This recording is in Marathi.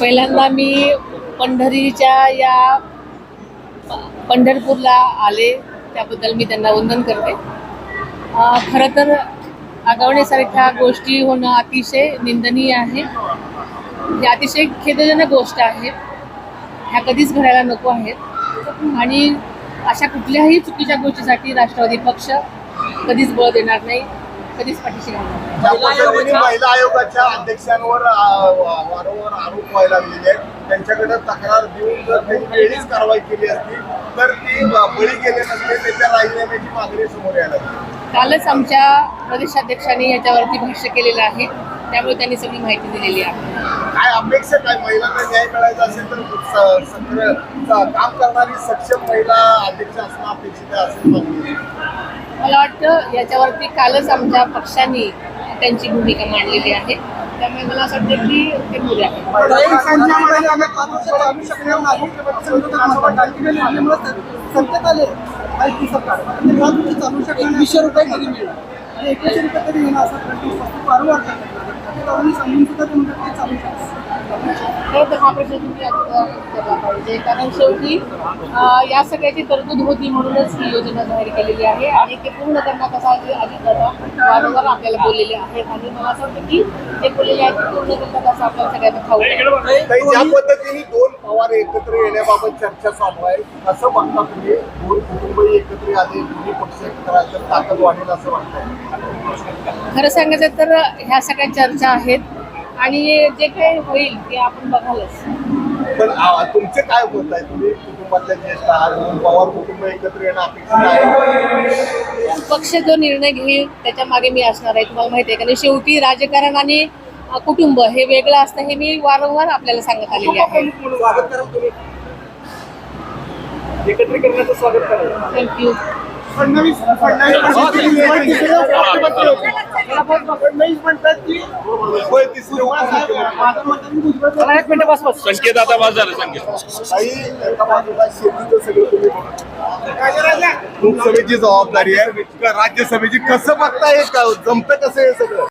पहिल्यांदा मी पंढरीच्या या पंढरपूरला आले त्याबद्दल मी त्यांना वंदन करते. खरं तर आगवण्यासारख्या गोष्टी होणं अतिशय निंदनीय आहे. ही अतिशय खेदजनक गोष्ट आहे. ह्या कधीच घडायला नको आहेत. आणि अशा कुठल्याही चुकीच्या गोष्टीसाठी राष्ट्रवादी पक्ष कधीच बळ देणार नाही. कधीच पाठीशी घालणार नाही. ज्या पद्धतीने महिला आयोगाच्या अध्यक्षांवर आ, वा- वारंवार आरोप व्हायला लागलेले आहेत. त्यांच्याकडे तक्रार देऊन जर त्यांनी वेळीच कारवाई केली असती तर ती ब- बळी गेले नसते त्याच्या राजीनाम्याची मागणी समोर यायला लागली. कालच आमच्या प्रदेशाध्यक्षांनी याच्यावरती भाष्य केलेलं आहे. त्यामुळे त्यांनी सगळी माहिती दिलेली आहे. काय अपेक्षा काय? महिलांना न्याय मिळायचा असेल तर स- सक्रिय स- काम करणारी सक्षम महिला अध्यक्ष असणं अपेक्षित आहे असं मागणी आहे. मला वाटतं याच्यावरती कालच आमच्या पक्षांनी त्यांची भूमिका मांडलेली आहे. त्यामुळे मला असं वाटतं की ते पुरे आहे आले. माहिती सरकार चालू शकते वीसशे रुपये कधी मिळणार आणि रुपये तरी घेणं असा वारंवार करतात. समजून सुद्धा ते म्हणतात ते चालू शकते. तर हा प्रश्न तुम्ही केला पाहिजे कारण शेवटी या सगळ्याची तरतूद होती म्हणूनच ही योजना जाहीर केलेली आहे आणि ते पूर्ण करण्याकरता अजितदादा वारंवार आपल्याला बोललेले आहेत. आणि मला असं वाटतं की ते बोललेले आहेत पूर्ण करतात असं आपल्याला सगळ्यांना काही ज्या पद्धतीने दोन पवार एकत्र येण्याबाबत चर्चा चालू आहे असं बघता तुम्ही दोन कुटुंब एकत्र आले दोन्ही पक्ष एकत्र आले तर ताकद वाढेल असं वाटतं खरं सांगायचं तर ह्या सगळ्या चर्चा आहेत. आणि जे काही होईल ते आपण बघालच. पण आ, तुमचे काय मत आहे? तुम्ही कुटुंबातल्या ज्येष्ठ आहात दोन पवार कुटुंब एकत्र येणं अपेक्षित आहे. पक्ष जो निर्णय घेईल त्याच्यामागे मी असणार आहे. तुम्हाला माहिती आहे कारण शेवटी राजकारण आणि अ, कुटुंब हे वेगळं असतं हे मी वारंवार आपल्याला सांगत आलेली आहे. स्वागत करा तुम्ही. एकत्रीकरणाचं स्वागत करा. थँक्यू फडणवीस फडणवीस म्हणतात की एक मिनिट बस बस. संकेत. आता बस झालं संकेत लोकसभेची जबाबदारी आहे. राज्यसभेची कसं बघताय का जमतं कसं हे सगळं?